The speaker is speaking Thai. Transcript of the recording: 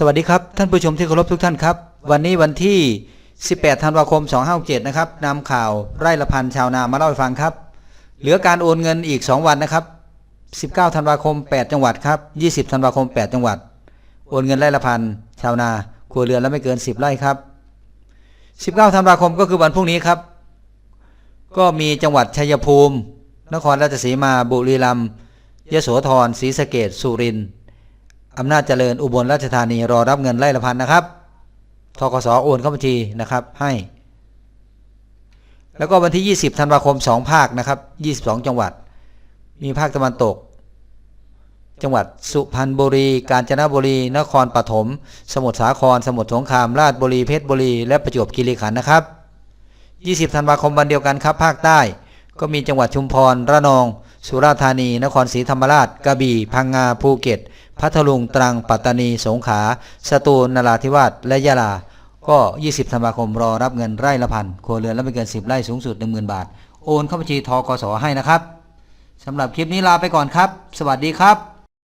สวัสดีครับ ท่านผู้ชมที่เคารพทุกท่านครับ วันนี้วันที่ 18 ธันวาคม 2567นะครับนำข่าวไร่ละพันชาวนามาเล่าให้ฟังครับ เหลือการโอนเงินอีก 2 วันนะครับ 19 ธันวาคม 8 จังหวัดครับ 20 ธันวาคม 8 จังหวัด โอนเงินไร่ละพันชาวนาครัวเรือนและไม่เกิน 10 ไร่ครับ 19 ธันวาคมก็คือวันพรุ่งนี้ครับ ก็มีจังหวัดชัยภูมิ นครราชสีมา บุรีรัมย์ ยโสธร ศรีสะเกษสุรินทร์ อำนาจเจริญอุบลราชธานีรอรับเงินไร่ละพันนะครับทกสโอนเข้าบัญชีนะครับให้ แล้วก็วันที่ 20ธันวาคม 2 ภาคนะครับ 22 จังหวัด มีภาคตะวันตก จังหวัดสุพรรณบุรี กาญจนบุรี นครปฐมสมุทรสาคร สมุทรสงคราม ราชบุรีเพชรบุรี และประจวบคีรีขันธ์นะครับ 20 ธันวาคมวันเดียวกันครับ ภาคใต้ ก็มีจังหวัดชุมพร ระนอง สุราษฎร์ธานี นครศรีธรรมราช กระบี่ พังงา ภูเก็ต พัทลุง ตรัง ปัตตานี สงขลา สตูล นราธิวาส และยะลา ก็ 20ธันวาคม รอรับเงินไร่ละพัน ครัวเรือนละไม่เกิน 10 ไร่ สูงสุด 10,000 บาท โอนเข้าบัญชีทกสให้นะครับสำหรับคลิปนี้ลาไปก่อนครับ สวัสดีครับ